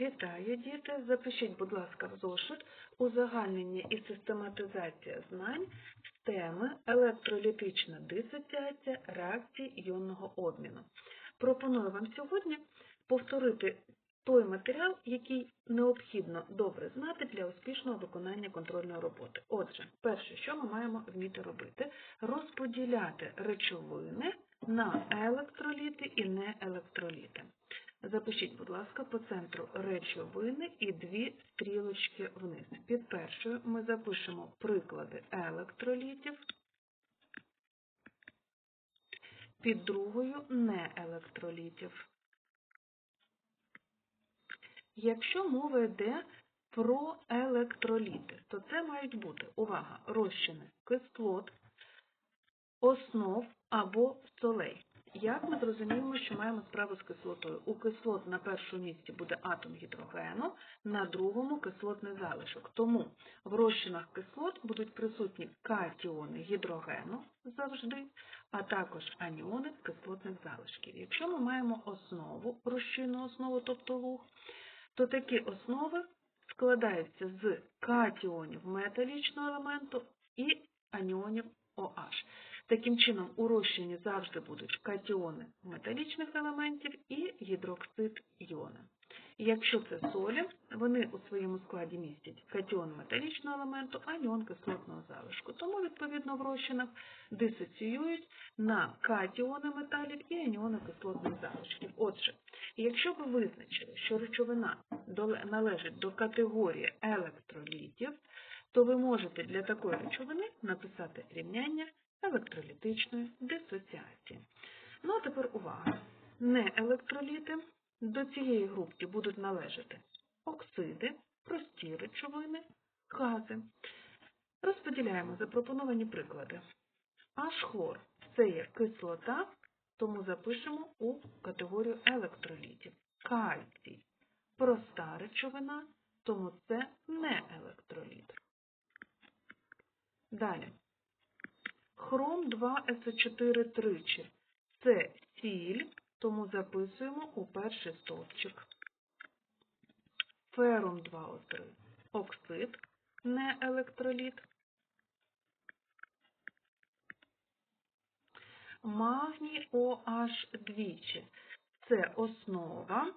Вітаю, діти! Запишіть, будь ласка, в зошит узагальнення і систематизація знань з теми електролітична дисоціація реакцій іонного обміну. Пропоную вам сьогодні повторити той матеріал, який необхідно добре знати для успішного виконання контрольної роботи. Отже, перше, що ми маємо вміти робити, розподіляти речовини на електроліти і неелектроліти. Запишіть, будь ласка, по центру речовини і дві стрілочки вниз. Під першою ми запишемо приклади електролітів, під другою неелектролітів. Якщо мова йде про електроліти, то це мають бути, увага, розчини кислот, основ або солей. Як ми зрозуміємо, що маємо справу з кислотою? У кислот на першому місці буде атом гідрогену, на другому кислотний залишок. Тому в розчинах кислот будуть присутні катіони гідрогену завжди, а також аніони кислотних залишків. Якщо ми маємо основу, розчинну основу, тобто луг, то такі основи складаються з катіонів металічного елементу і аніонів OH. Таким чином, у розчині завжди будуть катіони металічних елементів і гідроксид іони. Якщо це солі, вони у своєму складі містять катіон металічного елементу, аніон кислотного залишку. Тому, відповідно, в розчинах дисоціюють на катіони металів і аніони кислотних залишків. Отже, якщо ви визначили, що речовина належить до категорії електролітів, то ви можете для такої речовини написати рівняння електролітичної дисоціації. Ну, а тепер увага. Неелектроліти до цієї групки будуть належати оксиди, прості речовини, гази. Розподіляємо запропоновані приклади. H-хлор – це є кислота, тому запишемо у категорію електролітів. Кальцій – проста речовина, тому це не електроліт. Далі. Хром 2СО4 тричі. Це сіль, тому записуємо у перший стовпчик. Ферум 2О3 оксид, не електроліт. Магній OH двічі. Це основа,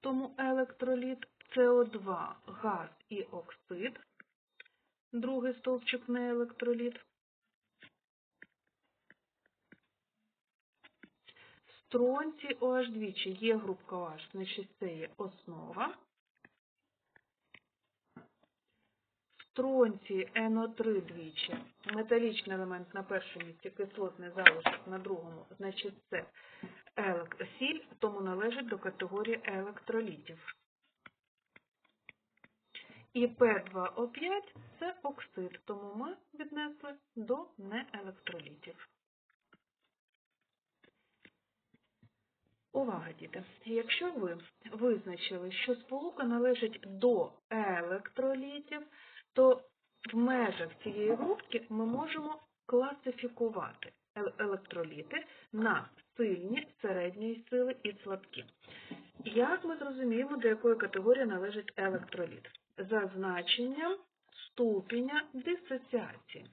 тому електроліт СО2, газ і оксид. Другий стовпчик не електроліт. в Стронці OH двічі є групка OH, значить це є основа. Стронці НО3 двічі, металічний елемент на першому місці, кислотний залишок на другому, значить це сіль, тому належить до категорії електролітів. І П2О5 це оксид, тому ми віднесли до неелектролітів. Увага, діти! Якщо ви визначили, що сполука належить до електролітів, то в межах цієї групки ми можемо класифікувати електроліти на сильні, середньої сили і слабкі. Як ми зрозуміємо, до якої категорії належить електроліт? За значенням ступеня дисоціації.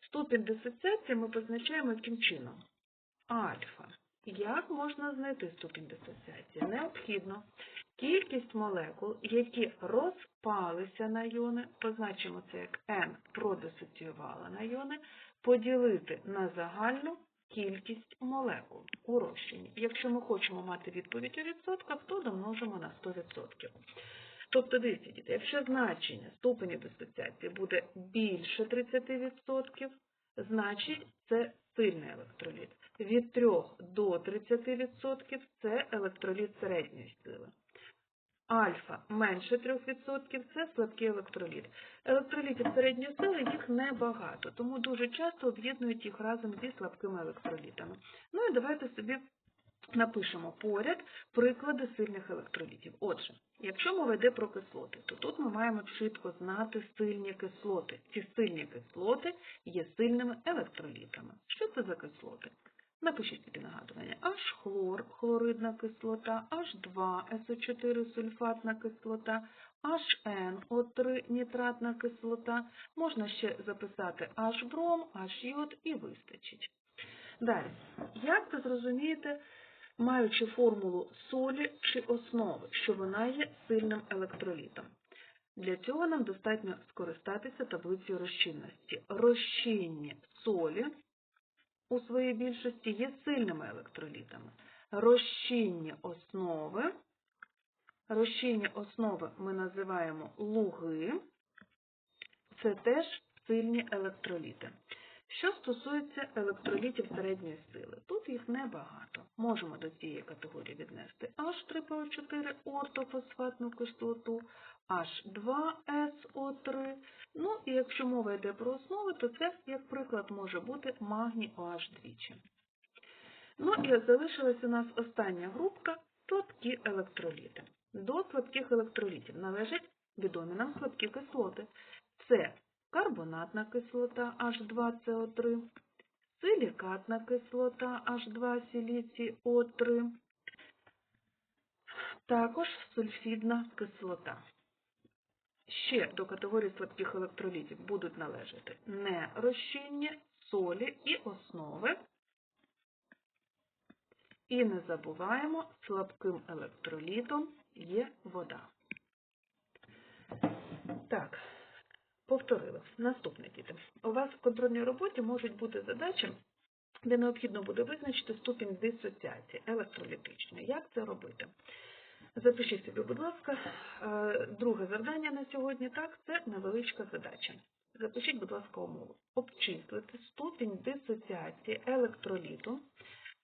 Ступінь дисоціації ми позначаємо яким чином? Альфа. Як можна знайти ступінь дисоціації? Необхідно кількість молекул, які розпалися на йони, позначимо це як N продисоціювала на йони, поділити на загальну кількість молекул у розчині. Якщо ми хочемо мати відповідь у відсотках, то домножимо на 100%. Тобто, дивіться, якщо значення ступені дисоціації буде більше 30%, значить це сильний електроліт. Від 3 до 30% це електроліт середньої сили. Альфа менше 3% це слабкий електроліт. Електролітів середньої сили їх небагато, тому дуже часто об'єднують їх разом зі слабкими електролітами. Ну і давайте собі напишемо поряд приклади сильних електролітів. Отже, якщо мова йде про кислоти, то тут ми маємо чітко знати сильні кислоти. Ці сильні кислоти є сильними електролітами. Що це за кислоти? Напишіть собі нагадування. H-хлор, хлоридна кислота, H2, СО4, сульфатна кислота, HNO3, нітратна кислота. Можна ще записати H-бром, H-йод і вистачить. Далі, як ви зрозумієте, маючи формулу солі чи основи, що вона є сильним електролітом? Для цього нам достатньо скористатися таблицею розчинності. Розчинні солі у своїй більшості є сильними електролітами. Розчинні основи, розчинні основи ми називаємо луги, це теж сильні електроліти. Що стосується електролітів середньої сили, тут їх небагато. Можемо до цієї категорії віднести H3PO4 ортофосфатну кислоту, H2SO3. Ну і якщо мова йде про основи, то це, як приклад, може бути магній OH двічі. Ну і залишилась у нас остання групка слабкі електроліти. До слабких електролітів належать відомі нам слабкі кислоти. Це карбонатна кислота H2CO3, силікатна кислота H2 сіліцій О3, також сульфідна кислота. Ще до категорії слабких електролітів будуть належати нерозчинні, солі і основи. І не забуваємо, слабким електролітом є вода. Так, повторили. Наступне, діти. У вас в контрольній роботі можуть бути задачі, де необхідно буде визначити ступінь дисоціації електролітичної. Як це робити? Запишіть собі, будь ласка, е, друге завдання на сьогодні, так, це невеличка задача. Запишіть, будь ласка, умову. Обчислити ступінь дисоціації електроліту,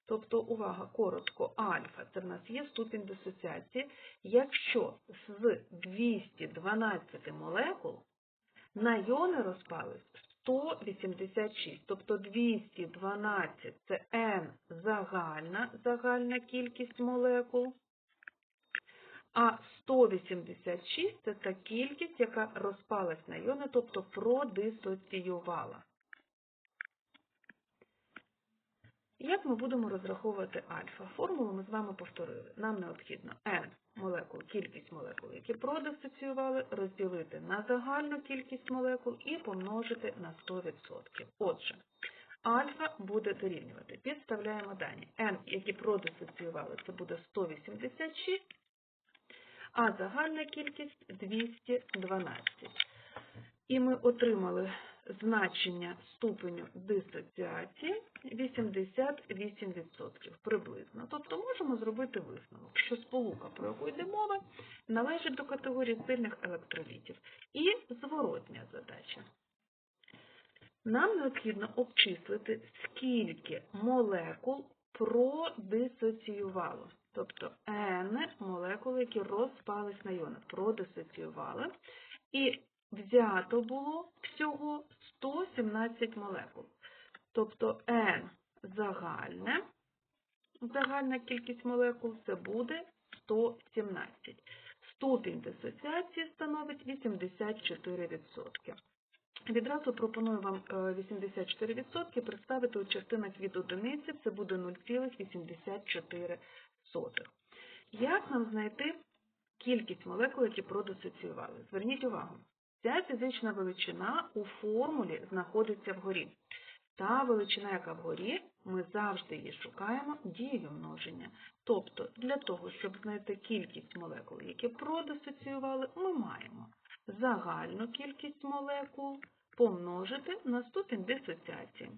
тобто, увага, коротко, альфа, це в нас є ступінь дисоціації, якщо з 212 молекул на йони розпались 186, тобто 212 це N загальна, загальна кількість молекул, а 186 це та кількість, яка розпалась на йони, тобто продисоціювала. Як ми будемо розраховувати альфа? Формулу ми з вами повторили. Нам необхідно n молекул, кількість молекул, які продисоціювали, розділити на загальну кількість молекул і помножити на 100%. Отже, альфа буде дорівнювати. Підставляємо дані. n, які продисоціювали, це буде 186, а загальна кількість 212. І ми отримали значення ступеню дисоціації 88% приблизно. Тобто можемо зробити висновок, що сполука, про яку йде мова, належить до категорії сильних електролітів. І зворотня задача. Нам необхідно обчислити, скільки молекул продисоціювало. Тобто N молекул, які розпались на йони, продисоціювали. І взято було всього 117 молекул. Тобто N загальне, загальна кількість молекул це буде 117. Ступінь дисоціації становить 84%. Відразу пропоную вам 84% представити у частинах від одиниці, це буде 0,84. Як нам знайти кількість молекул, які продисоціювали? Зверніть увагу, ця фізична величина у формулі знаходиться вгорі. Та величина, яка вгорі, ми завжди її шукаємо дією множення. Тобто, для того, щоб знайти кількість молекул, які продисоціювали, ми маємо загальну кількість молекул помножити на ступінь дисоціації.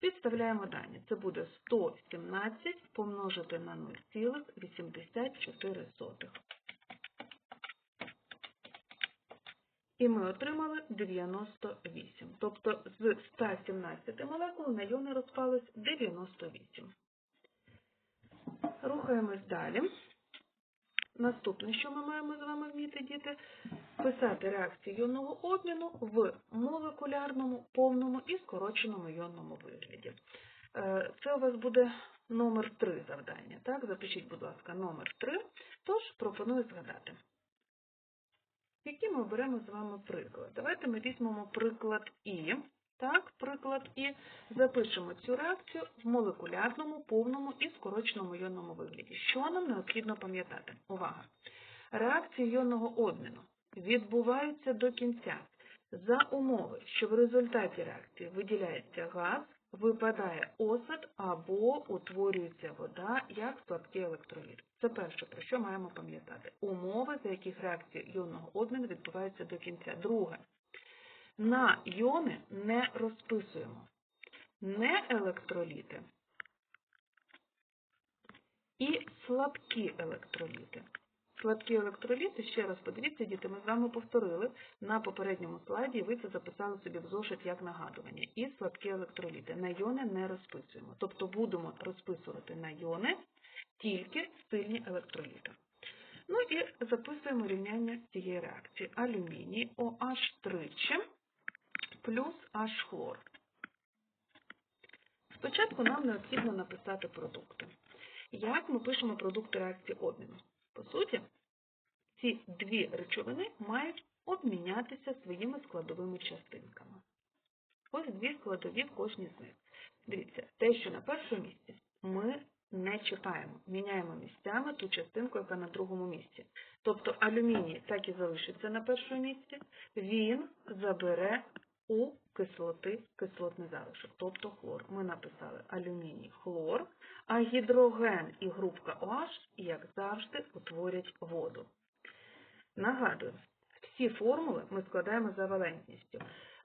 Підставляємо дані. Це буде 117 помножити на 0,84. І ми отримали 98. Тобто з 117 молекул на йони розпалось 98. Рухаємось далі. Наступне, що ми маємо з вами вміти, діти, писати реакції йонного обміну в молекулярному, повному і скороченому йонному вигляді. Е, це у вас буде номер 3 завдання. Так, Запишіть, будь ласка, номер 3. Тож пропоную згадати. Який ми оберемо з вами приклад? Давайте ми візьмемо приклад І. Так, приклад, і запишемо цю реакцію в молекулярному, повному і скороченому йонному вигляді. Що нам необхідно пам'ятати? Увага! Реакції йонного обміну відбуваються до кінця за умови, що в результаті реакції виділяється газ, випадає осад або утворюється вода як слабкий електроліт. Це перше, про що маємо пам'ятати. Умови, за яких реакції йонного обміну відбуваються до кінця. Друге. На йони не розписуємо не електроліти і слабкі електроліти. Слабкі електроліти, ще раз подивіться, діти, ми з вами повторили на попередньому слайді, ви це записали собі в зошит як нагадування. І слабкі електроліти. На йони не розписуємо. Тобто будемо розписувати на йони тільки сильні електроліти. Ну і записуємо рівняння цієї реакції. Алюміній OH тричі плюс H хлор. Спочатку нам необхідно написати продукти. Як ми пишемо продукти реакції обміну? По суті, ці дві речовини мають обмінятися своїми складовими частинками. Ось дві складові в кожній з них. Дивіться, те, що на першому місці, ми не чекаємо, міняємо місцями ту частинку, яка на другому місці. Тобто алюміній так і залишиться на першому місці, він забере у кислоти кислотний залишок, тобто хлор. Ми написали алюміній хлор, а гідроген і групка OH, як завжди, утворять воду. Нагадую, всі формули ми складаємо за валентністю.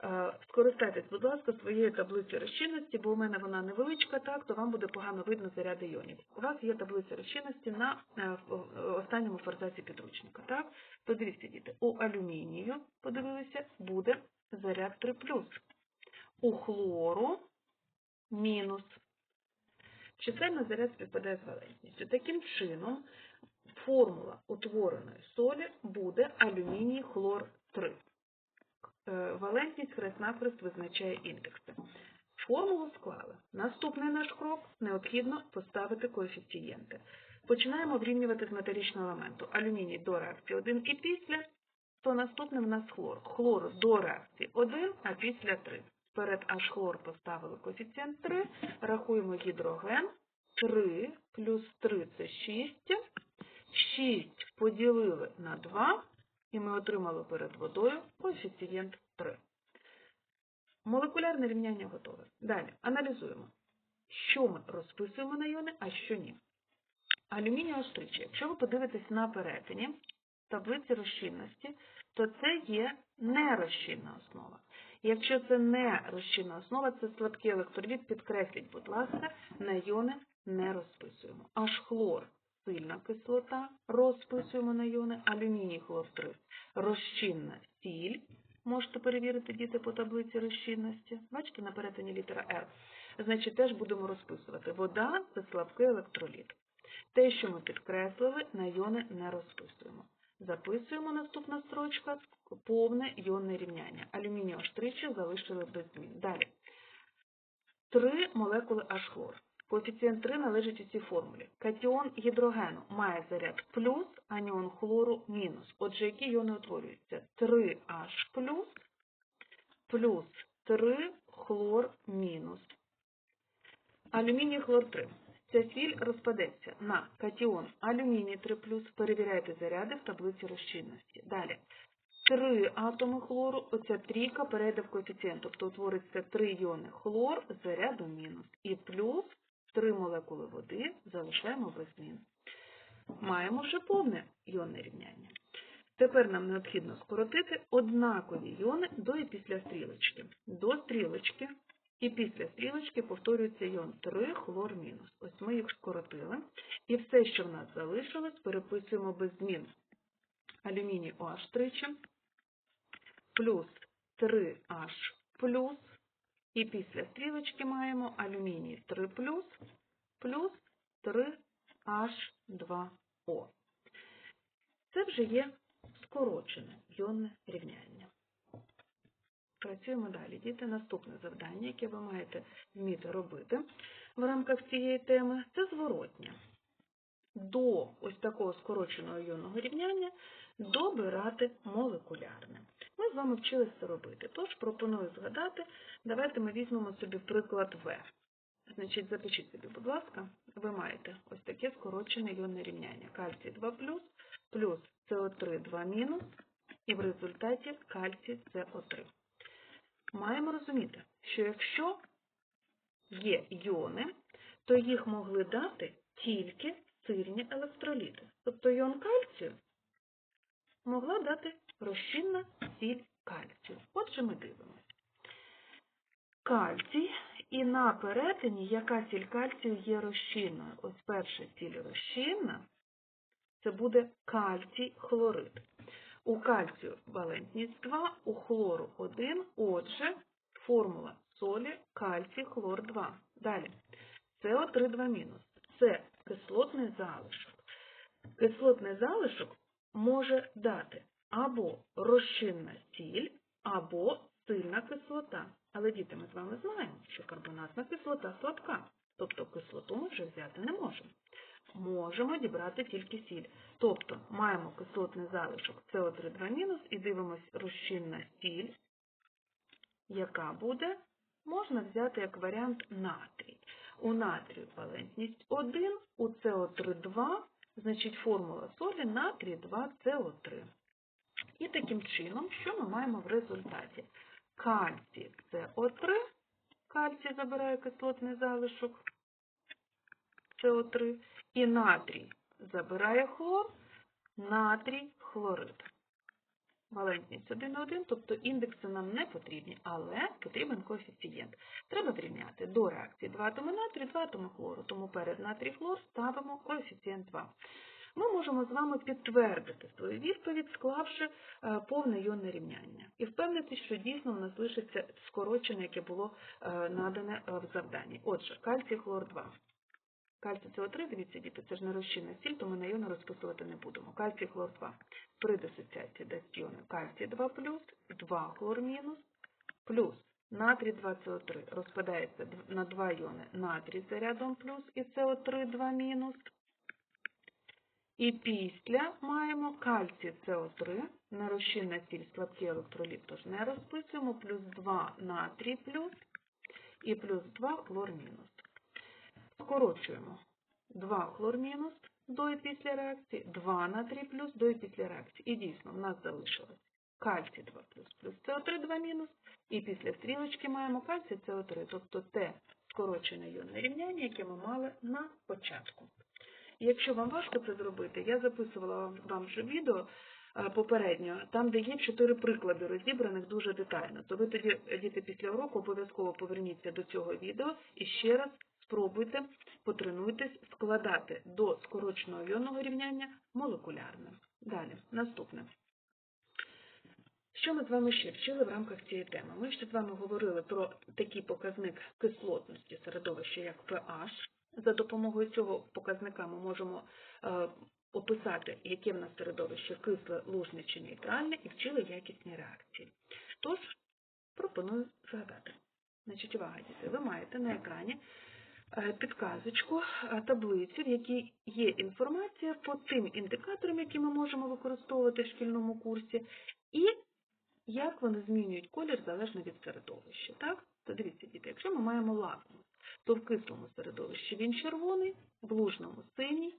Е, Скористайтесь, будь ласка, своєю таблицею розчинності, бо у мене вона невеличка, так, то вам буде погано видно заряди іонів. У вас є таблиця розчинності на е, останньому форзаці підручника. Так? Подивіться, діти, у алюмінію, подивилися, буде заряд 3+. У хлору мінус. Чисельний заряд співпадає з валентністю. Таким чином, формула утвореної солі буде алюміній хлор 3. Е, валентність хрест-навхрест визначає індекси. Формулу склали. Наступний наш крок необхідно поставити коефіцієнти. Починаємо врівнювати з металічного елементу. Алюміній до реакції 1 і після, то наступним в нас хлор. Хлор до реакції 1, а після 3. Перед аж хлор поставили коефіцієнт 3, рахуємо гідроген. 3 плюс 3 це 6. 6 поділили на 2, і ми отримали перед водою коефіцієнт 3. Молекулярне рівняння готове. Далі аналізуємо, що ми розписуємо на іони, а що ні. Алюміній остричі. Якщо ви подивитесь на перетині таблиці розчинності, то це є нерозчинна основа. Якщо це не розчинна основа, це слабкий електроліт, підкресліть, будь ласка, на іони не розписуємо. Аж хлор сильна кислота, розписуємо на іони, алюміній хлор 3 розчинна сіль. Можете перевірити діти по таблиці розчинності. Бачите, на перетині літера R. Значить, теж будемо розписувати. Вода це слабкий електроліт. Те, що ми підкреслили, на іони не розписуємо. Записуємо наступна строчка повне іонне рівняння. Алюміній аж тричі залишили без змін. Далі. Три молекули H хлор. Коефіцієнт 3 належить у цій формулі. Катіон гідрогену має заряд плюс, аніон хлору мінус. Отже, які іони утворюються? 3H плюс плюс 3 хлор мінус. Алюміній хлор 3. Ця сіль розпадеться на катіон алюміній 3 Перевіряйте заряди в таблиці розчинності. Далі. 3 атоми хлору, оця трійка перейде в коефіцієнт, тобто утвориться 3 іони хлор заряду. І плюс 3 молекули води без змін. Маємо вже повне іонне рівняння. Тепер нам необхідно скоротити однакові іони до і після стрілочки. До стрілочки і після стрілочки повторюється іон 3 хлор мінус. Ось ми їх скоротили. І все, що в нас залишилось, переписуємо без змін. Алюміній OH тричі, плюс 3H плюс, і після стрілочки маємо алюміній 3 плюс, плюс 3H2O. Це вже є скорочене йонне рівняння. Працюємо далі. Діти, наступне завдання, яке ви маєте вміти робити в рамках цієї теми, це зворотня. До ось такого скороченого іонного рівняння добирати молекулярне. Ми з вами вчилися це робити. Тож пропоную згадати, давайте ми візьмемо собі приклад В. Значить, запишіть собі, будь ласка, ви маєте ось таке скорочене іонне рівняння. Кальцій 2 плюс, плюс СО3 2 мінус, і в результаті кальцій СО3. Маємо розуміти, що якщо є іони, то їх могли дати тільки сильні електроліти. Тобто іон кальцію могла дати розчинна сіль кальцію. Отже, ми дивимося. Кальцій і на перетині яка сіль кальцію є розчинною. Ось перша сіль розчинна, це буде кальцій хлорид. У кальцію валентність 2, у хлору 1, отже, формула солі кальцій хлор 2. Далі. СО3 2 мінус. Це кислотний залишок. Кислотний залишок може дати або розчинна сіль, або сильна кислота. Але діти, ми з вами знаємо, що карбонатна кислота слабка, тобто кислоту ми вже взяти не можемо. Можемо дібрати тільки сіль. Тобто маємо кислотний залишок СО3 2 і дивимось розчинна сіль, яка буде, можна взяти як варіант натрій. У натрію валентність 1, у СО3 2, значить формула солі натрій 2 СО3. І таким чином, що ми маємо в результаті? Кальцій СО3, кальцій забирає кислотний залишок СО3, і натрій забирає хлор, натрій хлорид. Валентність 1 на 1, тобто індекси нам не потрібні, але потрібен коефіцієнт. Треба зрівняти до реакції 2 атоми натрію, 2 атоми хлору, тому перед натрій хлор ставимо коефіцієнт 2. Ми можемо з вами підтвердити свою відповідь, склавши е, повне іонне рівняння. І впевнитися, що дійсно у нас лишиться скорочене, яке було е, надане е, в завданні. Отже, кальцій хлор 2. Кальцій СО3, дивіться, діти, це ж не розчинна сіль, то ми на іони розписувати не будемо. Кальцій хлор 2. При дисоціації дасть іони кальцій 2 плюс, 2 хлор мінус, плюс натрій 2 СО3 розпадається на 2 іони натрій зарядом плюс і СО3 2 мінус. І після маємо кальцій СО3, нерозчинна сіль, слабкий електроліт, тож не розписуємо, плюс 2 натрій плюс і плюс 2 хлор мінус. Скорочуємо 2 хлор мінус до і після реакції, 2 натрій плюс до і після реакції. І дійсно, в нас залишилось кальцій 2 плюс плюс СО3 2 мінус, і після стрілочки маємо кальцій СО3, тобто те скорочене іонне рівняння, яке ми мали на початку. Якщо вам важко це зробити, я записувала вам вже відео е, попередньо, там, де є чотири приклади розібраних дуже детально. То ви тоді, діти, після уроку обов'язково поверніться до цього відео і ще раз спробуйте, потренуйтесь складати до скороченого іонного рівняння молекулярне. Далі, наступне. Що ми з вами ще вчили в рамках цієї теми? Ми ще з вами говорили про такий показник кислотності середовища, як pH. За допомогою цього показника ми можемо е, описати, яке в нас середовище кисле, лужне чи нейтральне, і вчили якісні реакції. Тож, пропоную згадати. Значить, увага, діти, ви маєте на екрані е, підказочку, е, таблицю, в якій є інформація по тим індикаторам, які ми можемо використовувати в шкільному курсі, і як вони змінюють колір залежно від середовища. Так? То дивіться, діти, якщо ми маємо лакмус, то в кислому середовищі він червоний, в лужному синій,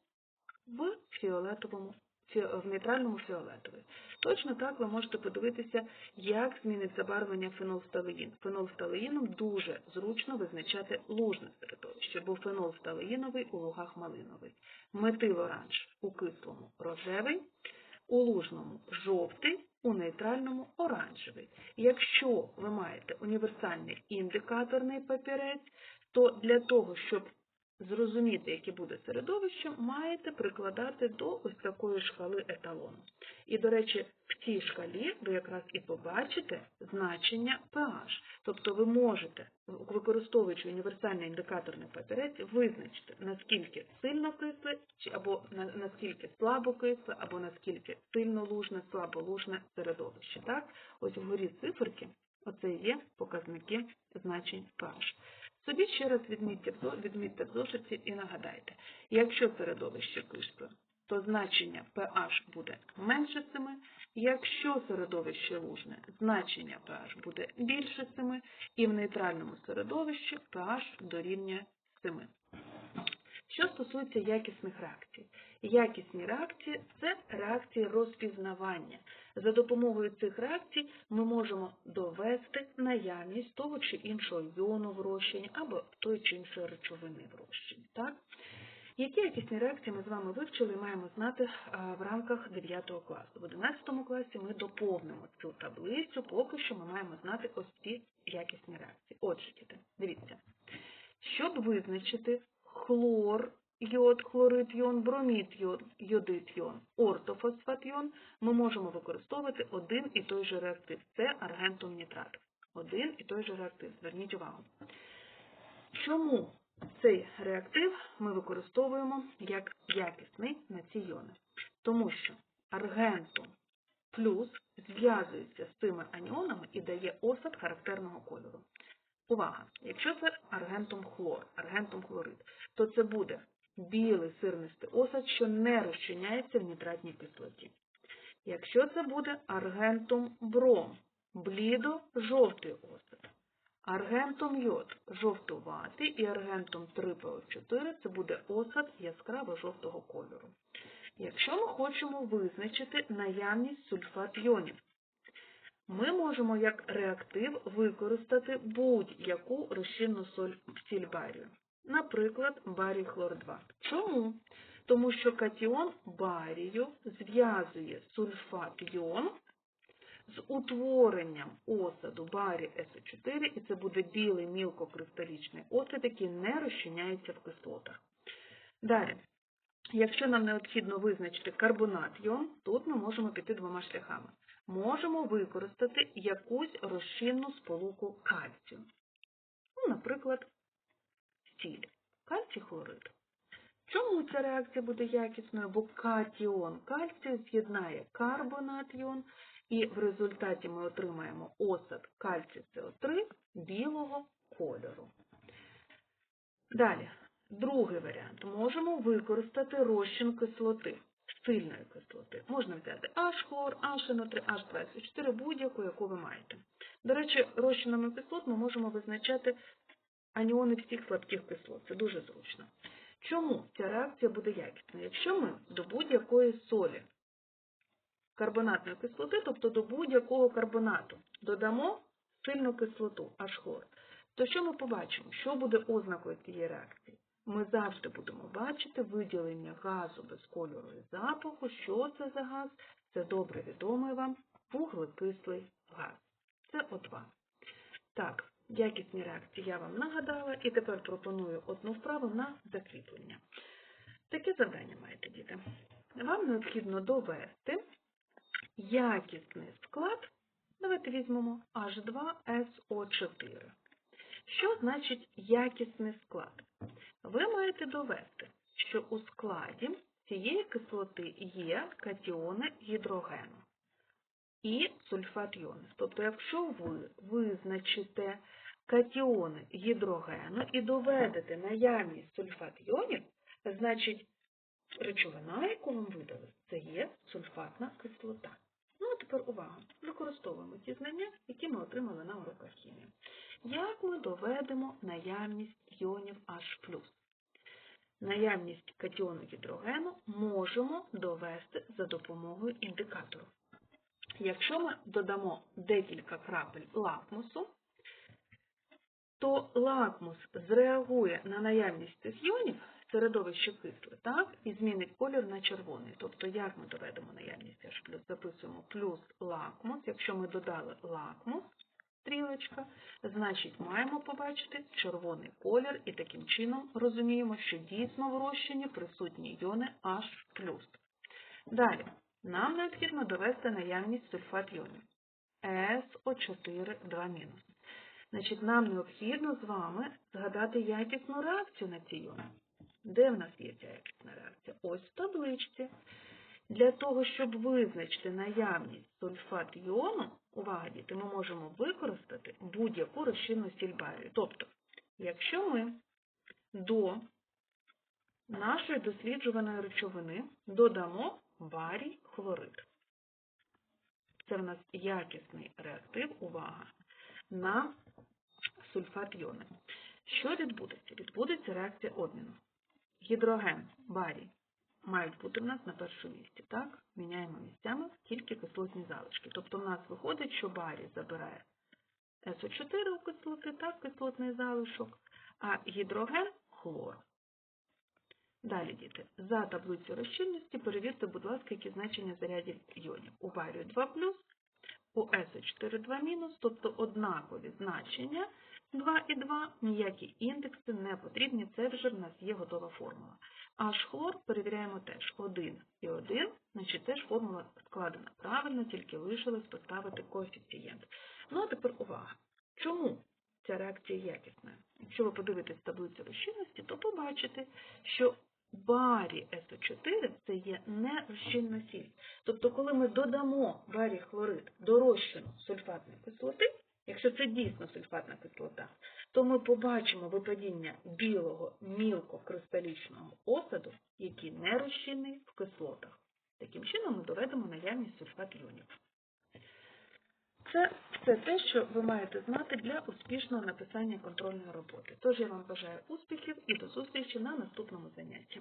в фіолетовому, в нейтральному фіолетовий. Точно так ви можете подивитися, як змінить забарвлення фенолфталеїн. Фенолфталеїном дуже зручно визначати лужне середовище, бо фенолфталеїновий у лугах малиновий. Метилоранж у кислому рожевий, у лужному жовтий, у нейтральному оранжевий. Якщо ви маєте універсальний індикаторний папірець, то для того, щоб зрозуміти, яке буде середовище, маєте прикладати до ось такої шкали еталону. І, до речі, в цій шкалі ви якраз і побачите значення pH. Тобто ви можете, використовуючи універсальний індикаторний папірець, визначити, наскільки сильно кисле, або наскільки слабо кисле, або наскільки сильно лужне, слабо лужне середовище. Так? Ось вгорі циферки, оце є показники значень pH. Собі ще раз відмітьте, відмітьте в зошиті і нагадайте, якщо середовище кисле, то значення pH буде менше 7. Якщо середовище лужне, значення pH буде більше 7, і в нейтральному середовищі pH дорівнює 7. Що стосується якісних реакцій. Якісні реакції – це реакції розпізнавання. За допомогою цих реакцій ми можемо довести наявність того чи іншого іону в розчині або тої чи іншої речовини в. Так? Які якісні реакції ми з вами вивчили і маємо знати в рамках 9 класу? В 11 класі ми доповнимо цю таблицю, поки що ми маємо знати ось ці якісні реакції. Отже, дивіться. Щоб визначити хлор, йод, хлорид йон, бромід йод, йодит йон, ортофосфат йон, ми можемо використовувати один і той же реактив. Це аргентум нітрат. Один і той же реактив. Зверніть увагу. Чому цей реактив ми використовуємо як якісний на ці йони? Тому що аргентум плюс зв'язується з цими аніонами і дає осад характерного кольору. Увага! Якщо це аргентум хлор, аргентум хлорид, то це буде білий сирнистий осад, що не розчиняється в нітратній кислоті. Якщо це буде аргентум бром, блідо-жовтий осад. Аргентум йод жовтуватий і аргентум 3ПО4 це буде осад яскраво-жовтого кольору. Якщо ми хочемо визначити наявність сульфат йонів, ми можемо як реактив використати будь-яку розчинну соль сіль барію. Наприклад, барій хлор 2. Чому? Тому що катіон барію зв'язує сульфат йон з утворенням осаду барі СО4, і це буде білий мілкокристалічний осад, який не розчиняється в кислотах. Далі, якщо нам необхідно визначити карбонат йон, тут ми можемо піти двома шляхами. Можемо використати якусь розчинну сполуку кальцію. Ну, наприклад, стіль, кальцій хлорид. Чому ця реакція буде якісною? Бо катіон кальцію з'єднає карбонат і в результаті ми отримаємо осад кальцію СО3 білого кольору. Далі, другий варіант. Можемо використати розчин кислоти, сильної кислоти. Можна взяти H-хлор, HNO3, H24, будь-яку, яку ви маєте. До речі, розчинами кислот ми можемо визначати аніони всіх слабких кислот. Це дуже зручно. Чому ця реакція буде якісною? Якщо ми до будь-якої солі карбонатної кислоти, тобто до будь-якого карбонату, додамо сильну кислоту, аж хлор, то що ми побачимо? Що буде ознакою цієї реакції? Ми завжди будемо бачити виділення газу без кольору і запаху. Що це за газ? Це добре відомий вам вуглекислий газ. Це О2. Так, якісні реакції я вам нагадала, і тепер пропоную одну вправу на закріплення. Таке завдання маєте, діти. Вам необхідно довести якісний склад, давайте візьмемо H2SO4. Що значить якісний склад? Ви маєте довести, що у складі цієї кислоти є катіони гідрогену і сульфат йони. Тобто, якщо ви визначите катіони гідрогену і доведете наявність сульфат йонів, значить речовина, яку вам видали, це є сульфатна кислота. Ну, а тепер увага. Використовуємо ті знання, які ми отримали на уроках хімії. Як ми доведемо наявність іонів H+. Наявність катіону гідрогену можемо довести за допомогою індикатору. Якщо ми додамо декілька крапель лакмусу, то лакмус зреагує на наявність цих іонів, середовище кисле, так, і змінить колір на червоний. Тобто, як ми доведемо наявність H+, записуємо плюс лакмус. Якщо ми додали лакмус, стрілочка, значить маємо побачити червоний колір і таким чином розуміємо, що дійсно в розчині присутні іони H+. Далі, нам необхідно довести наявність сульфат іонів СО4 2-. Значить, нам необхідно з вами згадати якісну реакцію на ці іони. Де в нас є ця якісна реакція? Ось в табличці. Для того, щоб визначити наявність сульфат іону, увага, діти, ми можемо використати будь-яку розчинну сіль барію. Тобто, якщо ми до нашої досліджуваної речовини додамо барій хлорид. Це в нас якісний реактив, увага, на сульфат йони. Що відбудеться? Відбудеться реакція обміну. Гідроген, барій мають бути в нас на першому місці. Так, міняємо місцями тільки кислотні залишки. Тобто в нас виходить, що барій забирає СО4 у кислоти, так, кислотний залишок, а гідроген хлор. Далі, діти, за таблицю розчинності перевірте, будь ласка, які значення зарядів іонів. У барію 2+, у СО4 2-, тобто однакові значення 2 і 2, ніякі індекси не потрібні, це вже в нас є готова формула. Аж хлор перевіряємо теж 1 і 1, значить теж формула складена правильно, тільки лишилось поставити коефіцієнт. Ну а тепер увага. Чому ця реакція якісна? Якщо ви подивитесь таблицю розчинності, то побачите, що барі СО4 це є нерозчинна сіль. Тобто, коли ми додамо барій хлорид до розчину сульфатної кислоти, якщо це дійсно сульфатна кислота, то ми побачимо випадіння білого мілкокристалічного осаду, який не розчинний в кислотах. Таким чином ми доведемо наявність сульфат іонів. Це все те, що ви маєте знати для успішного написання контрольної роботи. Тож я вам бажаю успіхів і до зустрічі на наступному занятті.